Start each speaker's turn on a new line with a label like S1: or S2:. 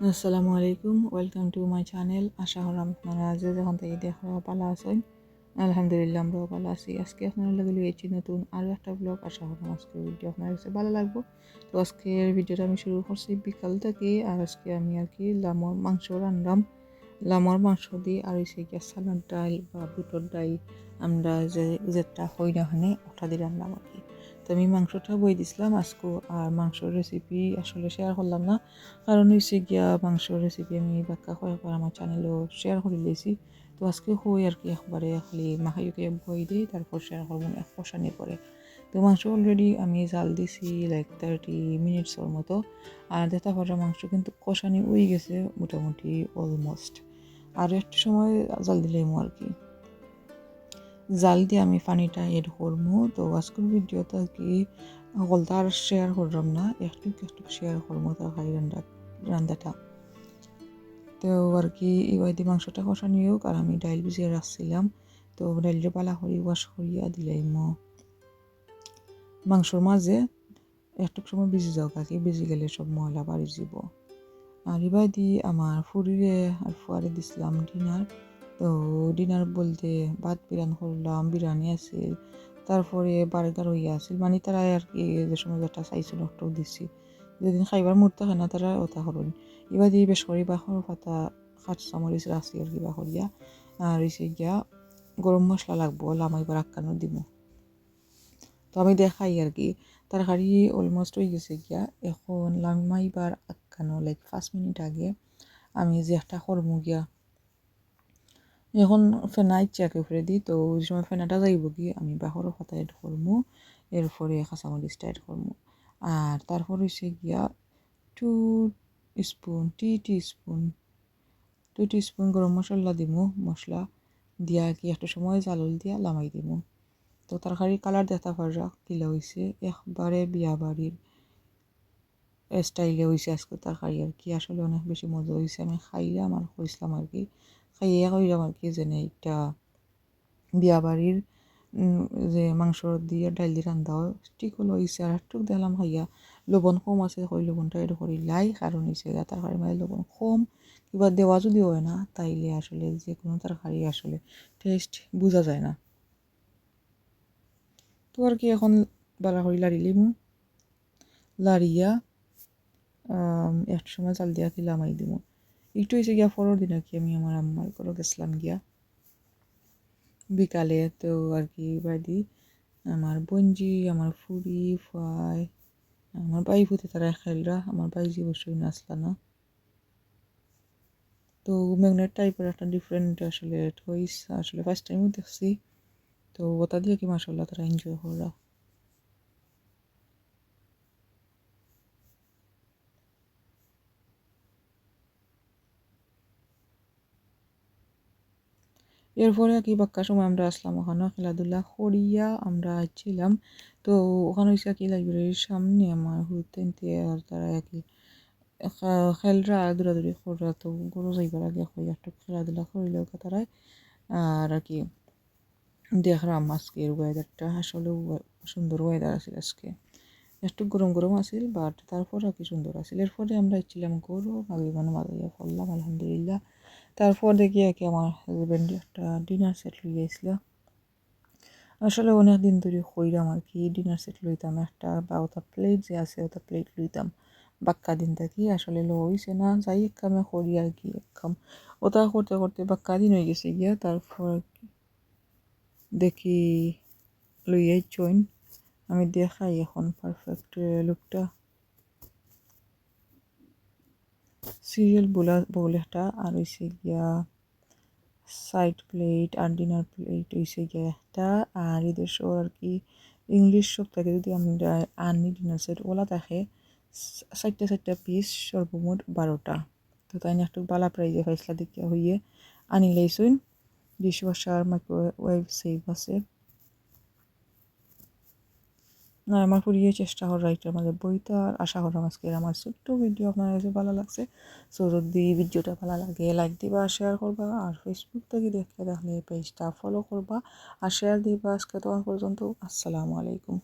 S1: আসসালামু আলাইকুম welcome to my channel আশা করাম আপনারা যে যখন থেকে দেখা ভালো আছেন। আলহামদুলিল্লাহ, আমরাও ভালো আছি। আজকে আপনারা লাগে লিয়েছি নতুন আরও একটা ব্লগ আশা করাম আজকের ভিডিও আপনার কাছে ভালো লাগবো। তো আজকের ভিডিওটা আমি শুরু করছি বিকাল থেকে। আর আজকে আমি আর কি লামর মাংস রান্নাম। লামর মাংস দিয়ে আর হয়েছে গিয়া সালাদ ডাল বা বুটোর ডাল। আমরা যে যেটা হই না ওখানে, ওটা দিয়ে রান্নাম আর কি। তো আমি মাংসটা বই দিছিলাম আজকে, আর মাংসর রেসিপি আসলে শেয়ার করলাম না। কারণ হয়েছে গিয়া মাংসর রেসিপি আমি বাক্কা কয়েকবার আমার চ্যানেলও শেয়ার করে দিয়েছি। তো আজকে হই আর কি একবারে খালি মাখাইকে বই দিই, তারপর শেয়ার করব এক কষানি পরে। তো মাংস অলরেডি আমি জাল দিছি লাইক থার্টি মিনিটসের মতো। আর দেখা পারা মাংস কিন্তু কষানি উই গেছে মোটামুটি অলমোস্ট আর একটু সময় জাল দিলাম আর কি। জাল দিয়ে আমি পানিটা এড করব তো আজকের ভিডিওতে আর কি সকলটা আর শেয়ার করলাম না, একটু একটু শেয়ার করব তরকারি রান্না, রান্নাটা। তো আর কি ইবাইদি মাংসটা কষানি হোক আর আমি ডাইল ভিজিয়ে রাখছিলাম। তো ডাইলটা পালা করি ওয়াশ করিয়া দিলাম মাংসর মাঝে একটু সময় ভিজি যাও কাকি, ভিজি গেলে সব ময়লা বাড়ি যাব আর ইবাইদি আমার ফুরিরে আর ফুয়ারে দিছিলাম ডিনার তো ডিনার বলতে ভাত, বিরান করলাম বিরিয়ানি আছিল তারপরে বার্গার হইয়া আছিল মানে তারা আর কি যে সময় যেটা চাইছিল ওটাও দিছি। যেদিন খাইবার মুড থাকে না, তারা ওটা করুন। এবার দিয়ে বেশ করি বাখর পাতা খাট চামরিচ রাখছি আর কি বাখরিয়া আর এসে গিয়া গরম মশলা লাগবো লামাইবার আক্কানো দিব তো আমি দেখাই আর কি। তরকারি অলমোস্ট হয়ে গেছে গিয়া। এখন লামাইবার আক্কানো লাইক পাঁচ মিনিট আগে আমি যে একটা করমু গিয়া। এখন ফেনা ইচ্ছাকে উপরে দিই তো ওই সময় ফেনাটা যাইব কি, আমি বাহরও পাতা এড করব এরপরে কাঁচামরিচটা এড করব আর তারপর হচ্ছে গিয়া two spoon, tea teaspoon two teaspoon গরম মশলা দিব মশলা দিয়া কি একটা সময় জালুল দিয়া লামাই দিব তো তরকারির কালার দেখা পারা কিলা হয়েছে একবারে বিয়া বাড়ির স্টাইলে হয়েছে আজকে তরকারি আর কি, আসলে অনেক বেশি মজা হয়েছে আমি খাইলাম আমার কইসলাম আর কি। খাইয়া কইলাম আর কি যেন একটা বিয়া বাড়ির যে মাংস দিয়ে ডাল দিয়ে রান্ধা হয় ঠিক হলো হয়েছে আর একটু দেখলাম খাইয়া লবণ কম আছে কই লবণটা এর করি লাই কারণ হয়েছে তরকারি মানে লবণ কম কিবা দেওয়া যদি হয় না, তাইলে আসলে যে কোনো তরকারি আসলে টেস্ট বোঝা যায় না। তো আর কি এখন বালা করি লাড়িলিম লাড়িয়া একটা সময় চাল দিয়া কি লামাই দিব একটু হয়েছে গিয়া পরের দিন আর কি আমি আমার আম্মার করে গেছিলাম গিয়া। বিকালে তো আর কি বাদি আমার বঞ্জি আমার ফুরি ফাই আমার বাই ফুতে তারা খেলরা আমার বাইজি অবশ্যই নাচলা না। তো ম্যাগনেট টাইপের একটা ডিফারেন্ট আসলে টয়েস আসলে ফার্স্ট টাইমও দেখছি। তো ওটা দিয়ে কি মাসাল্লাহ তারা এনজয় করা এরপরে কি বাক্কা সময় আমরা আসলাম? ওখানে খেলাধুলা করিয়া আমরা ছিলাম। তো ওখানে হয়েছে কি লাইব্রেরির সামনে আমার হুতেনতে আর তারা কি খেলরা দৌড়াদৌড়ি করা তো গরু যাইবার আগে হয়ে একটু খেলাধুলা করিলেও তারাই। আর কি দেখলাম আজকের ওয়েদারটা আসলে সুন্দর ওয়েদার আছে আজকে। একটু গরম গরম আছিল বাট তারপর আর কি সুন্দর আছিল। এরপরে আমরা ছিলাম গরু আগে মানে মাজাইয়া পড়লাম, আলহামদুলিল্লাহ। তারপর দেখি আর কি আমার হাজব্যান্ড একটা ডিনার সেট লই গেছিল আসলে অনেক দিন ধরে কইরাম আর কি। ডিনার সেট লইতাম, একটা বা ওটা প্লেট যে আছে ওটা প্লেট লইতাম। বাক্কা দিন থাকি, আসলে লো হয়েছে না, যাই এক কামে করি আর কি এক কাম। ওটা করতে করতে বাক্কা দিন হয়ে গেছে গিয়া, তারপর দেখি লইয়াই চইন আমি দেখাই এখন পারফেক্ট লুকটা সিরিয়াল বোলা বল একটা আর হয়েছে গিয়া সাইড প্লেট আর ডিনার প্লেট হয়েছে গিয়া একটা। আর এদের শো আর কি ইংলিশ সব থাকে যদি আমরা আনি ডিনার সেট, ওলা থাকে চারটা চারটা পিস সর্বমোট বারোটা। তো তাই একটু বালা প্রাইজে ফাইসলা দেখিয়া হইয়ে আনি লাইছুন ডিশ ওয়াশার মাইক্রোওয়েভ, সেভ আছে। না আমার পুরিয়ে চেষ্টা হল রাইটার মাঝে বইটা আর আশা করলাম আজকের আমার ছোট্ট ভিডিও আপনার কাছে ভালো লাগছে। সো যদি ভিডিওটা ভালো লাগে লাইক দিবা শেয়ার করবা, আর ফেসবুক থেকে দেখতে দেখলে পেজটা ফলো করবা, আর শেয়ার দিবা আজকে তখন পর্যন্ত। আসসালামু আলাইকুম।